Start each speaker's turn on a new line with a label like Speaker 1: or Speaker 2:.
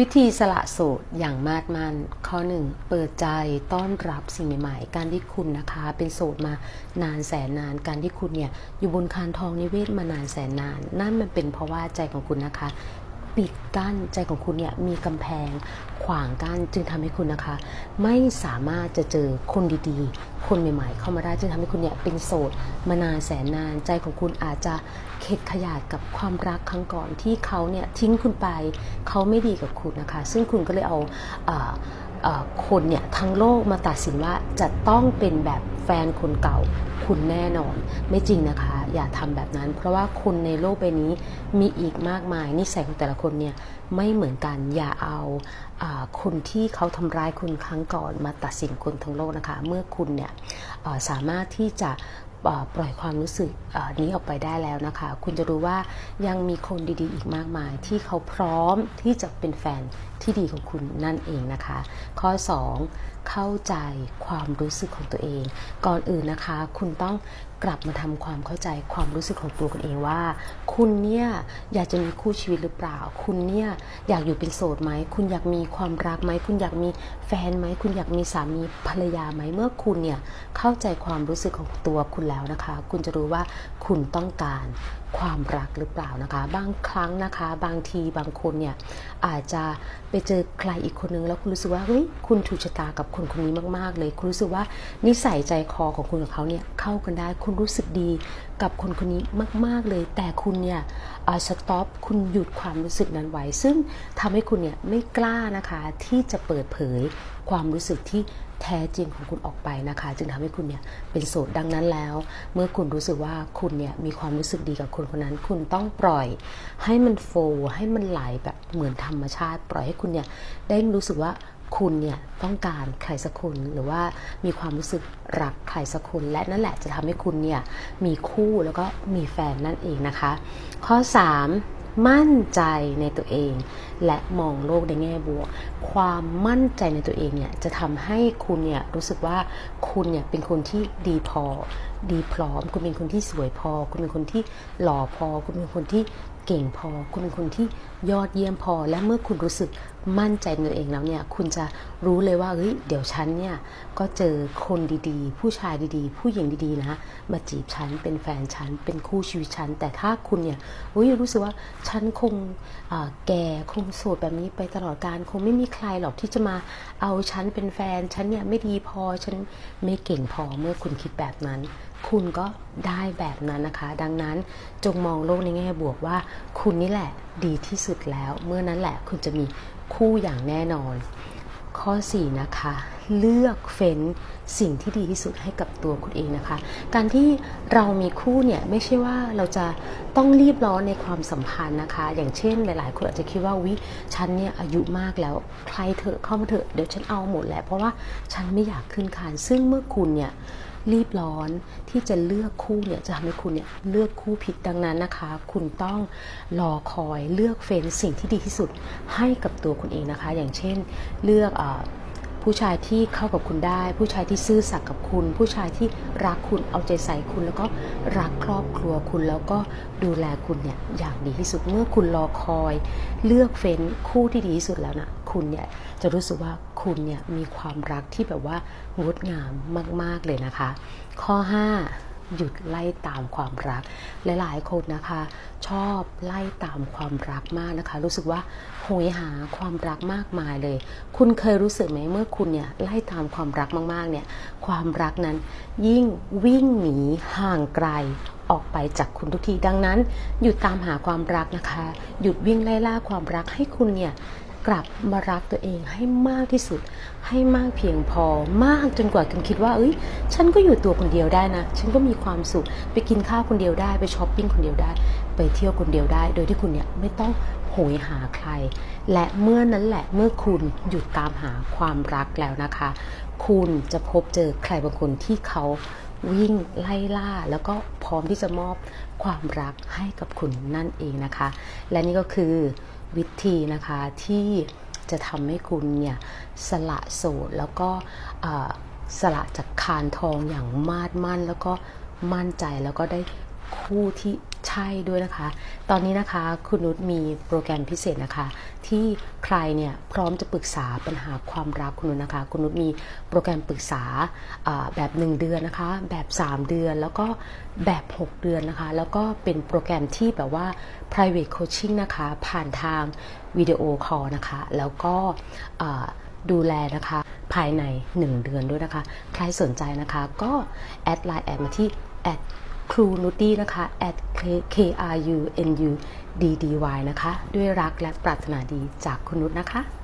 Speaker 1: วิธีสละโสดอย่างมาดมันข้อหนึ่งเปิดใจต้อนรับสิ่งใหม่ๆ การที่คุณนะคะ เป็นโสดมานานแสนนาน การที่คุณเนี่ยอยู่บนคานทองนิเวศมานานแสนนาน นั่นมันเป็นเพราะว่าใจของคุณนะคะ ปิดกั้นใจของคุณเนี่ยมีกำแพงขวางกั้นจึงทำให้คุณนะคะ ไม่สามารถจะเจอคนดีๆ คนใหม่ๆ เข้ามาได้จึงทำให้คุณเนี่ยเป็นโสดมานานแสนนานใจของคุณอาจจะเข็ดขยาดกับความรักครั้งก่อนที่เขาเนี่ยทิ้งคุณไปเขาไม่ดีกับคุณนะคะ ซึ่งคุณก็เลยเอาอา คนเนี่ยทั้งโลกมาตัดสินว่าจะต้องเป็นแบบแฟนคนเก่า คุณแน่นอน ไม่จริงนะคะ อย่าทำแบบนั้น เพราะว่าคนในโลกใบนี้มีอีกมากมายนิสัยของแต่ละคนเนี่ยไม่เหมือนกันอย่าเอาอคนที่เขาทำร้ายคุณครั้งก่อนมาตัดสินคนทั้งโลกนะคะ เมื่อคุณเนี่ยสามารถที่จะ ปล่อยความรู้สึกนี้ออกไปได้แล้วนะคะ คุณจะรู้ว่ายังมีคนดีๆ อีกมากมาย ที่เขาพร้อมที่จะเป็นแฟนที่ดีของคุณนั่นเองนะคะ ข้อ 2 เข้าใจความรู้สึกของตัวเอง ก่อนอื่นนะคะ คุณต้องกลับมาทำความเข้าใจความรู้สึกของตัวคุณเองว่า คุณเนี่ยอยากจะมีคู่ชีวิตหรือเปล่า คุณเนี่ยอยากอยู่เป็นโสดไหม คุณอยากมีความรักไหม คุณอยากมีแฟนไหม คุณอยากมีสามีภรรยาไหม เมื่อคุณเนี่ยเข้าใจความรู้สึกของตัวคุณแล้วนะคะ คุณจะรู้ว่าคุณต้องการความรักหรือเปล่านะคะ บางครั้งนะคะ บางทีบางคนเนี่ยอาจจะไปเจอใครอีกคนนึงแล้วคุณรู้สึกว่าเฮ้ยคุณถูกชะตากับคนคนนี้มาก ๆ เลย คุณรู้สึกว่านิสัยใจคอของคุณกับเขาเนี่ยเข้ากันได้ คุณรู้สึกดีกับคนคนนี้มาก ๆ เลย แต่คุณเนี่ยสต็อปคุณหยุดความรู้สึกนั้นไว้ ซึ่งทำให้คุณเนี่ยไม่กล้านะคะที่จะเปิดเผยความรู้สึกที่ แท้จริงของคุณออกไปนะคะ จึงทำให้คุณเนี่ยเป็นโสดดังนั้นแล้ว เมื่อคุณรู้สึกว่าคุณเนี่ยมีความรู้สึกดีกับคนคนนั้น คุณต้องปล่อยให้มันโฟลให้มันไหลแบบเหมือนธรรมชาติ ปล่อยให้คุณเนี่ยได้รู้สึกว่าคุณเนี่ยต้องการใครสักคนหรือว่ามีความรู้สึกรักใครสักคนและนั่นแหละจะทำให้คุณเนี่ยมีคู่แล้วก็มีแฟนนั่นเองนะคะ ข้อ 3 มั่นใจในตัวเอง และมองโลกในแง่บวก ความมั่นใจในตัวเองเนี่ยจะทำให้คุณเนี่ยรู้สึกว่าคุณเนี่ยเป็นคนที่ดีพอ ดีพร้อม คุณเป็นคนที่สวยพอ คุณเป็นคนที่หล่อพอ คุณเป็นคนที่เก่งพอ คุณเป็นคนที่ยอดเยี่ยมพอ และเมื่อคุณรู้สึก มั่นใจในตัวเองแล้วเนี่ยคุณจะรู้เลยว่าเฮ้ยเดี๋ยวฉันเนี่ยก็เจอคนดีๆ ผู้ชายดีๆ ผู้หญิงดีๆนะมาจีบฉันเป็นแฟนฉันเป็นคู่ชีวิตฉันแต่ถ้าคุณเนี่ยเฮ้ยรู้สึกว่าฉันคงแก่คงโสดแบบนี้ไปตลอดการคงไม่มีใครหรอกที่จะมาเอาฉันเป็นแฟนฉันเนี่ยไม่ดีพอฉันไม่เก่งพอเมื่อคุณคิดแบบนั้น คุณก็ได้แบบนั้นนะคะ ดังนั้นจงมองโลกในแง่บวกว่าคุณนี่แหละ ดีที่สุดแล้ว เมื่อนั้นแหละคุณจะมีคู่อย่างแน่นอน ข้อ 4 นะคะ เลือกเฟ้นสิ่งที่ดีที่สุดให้กับตัวคุณเองนะคะ การที่เรามีคู่เนี่ยไม่ใช่ว่าเราจะต้องรีบร้อนในความสัมพันธ์นะคะ อย่างเช่นหลาย ๆ คนอาจจะคิดว่าวิฉันเนี่ยอายุมากแล้วใครเถอะเข้ามาเถอะเดี๋ยวฉันเอาหมดแหละเพราะว่าฉันไม่อยากขึ้นคานซึ่งเมื่อคุณเนี่ย รีบร้อนที่จะเลือกคู่เนี่ยจะทำให้คุณเนี่ยเลือกคู่ผิดดังนั้นนะคะ คุณต้องรอคอยเลือกเฟ้นสิ่งที่ดีที่สุดให้กับตัวคุณเองนะคะ อย่างเช่นเลือกอ ผู้ชายที่เข้ากับคุณได้ ผู้ชายที่ซื่อสัตย์กับคุณ ผู้ชายที่รักคุณเอาใจใส่คุณ แล้วก็รักครอบครัวคุณแล้วก็ดูแลคุณเนี่ยอย่างดีที่สุดเมื่อคุณรอคอย เลือกเฟ้นคู่ที่ดีที่สุดแล้วนะคุณเนี่ยจะรู้สึกว่าคุณเนี่ยมีความรักที่แบบว่างดงามมาก ๆเลยนะคะ ข้อ 5 หยุดไล่ตามความรัก หลายๆคนนะคะ ชอบไล่ตามความรักมากนะคะ รู้สึกว่าโหยหาความรักมากมายเลย คุณเคยรู้สึกไหมเมื่อคุณเนี่ยไล่ตามความรักมากๆเนี่ยความรักนั้นยิ่งวิ่งหนีห่างไกลออกไปจากคุณทุกทีดังนั้น หยุดตามหาความรักนะคะ หยุดวิ่งไล่ล่าความรักให้คุณเนี่ย กลับมารักตัวเองให้มากที่สุด ให้มากเพียงพอมากจนกว่าคุณคิดว่า เอ้ย ฉันก็อยู่ตัวคนเดียวได้นะ ฉันก็มีความสุข ไปกินข้าวคนเดียวได้ ไปช้อปปิ้งคนเดียวได้ ไปเที่ยวคนเดียวได้ โดยที่คุณเนี่ยไม่ต้องโหยหาใคร และเมื่อนั้นแหละเมื่อคุณหยุดตามหาความรักแล้วนะคะ คุณจะพบเจอใครบางคนที่เขาวิ่งไล่ล่าแล้วก็พร้อมที่จะมอบความรักให้กับคุณนั่นเองนะคะ และนี่ก็คือ วิธีนะคะที่จะทำให้คุณเนี่ยสละโสดแล้วก็สละจากคานทองอย่างมาดมั่นแล้วก็มั่นใจแล้วก็ได้ คู่ที่ใช่ด้วยนะคะ ตอนนี้นะคะคุณนุชมีโปรแกรมพิเศษนะคะ ที่ใครเนี่ยพร้อมจะปรึกษาปัญหาความรักคุณนุชนะคะ คุณนุชมีโปรแกรมปรึกษาแบบ 1 เดือนนะคะ แบบ 3 เดือนแล้วก็แบบ 6 เดือนนะคะ แล้วก็เป็นโปรแกรมที่แบบว่า private coaching นะคะ ผ่านทางวิดีโอคอลนะคะ แล้วก็ดูแลนะคะภายใน 1 เดือนด้วยนะคะ ใครสนใจนะคะก็แอดไลน์แอดมาที่แอด ครูนุตี้นะคะ at k r u n u d d y นะคะ ด้วยรักและปรารถนาดีจากคุณนุชนะคะ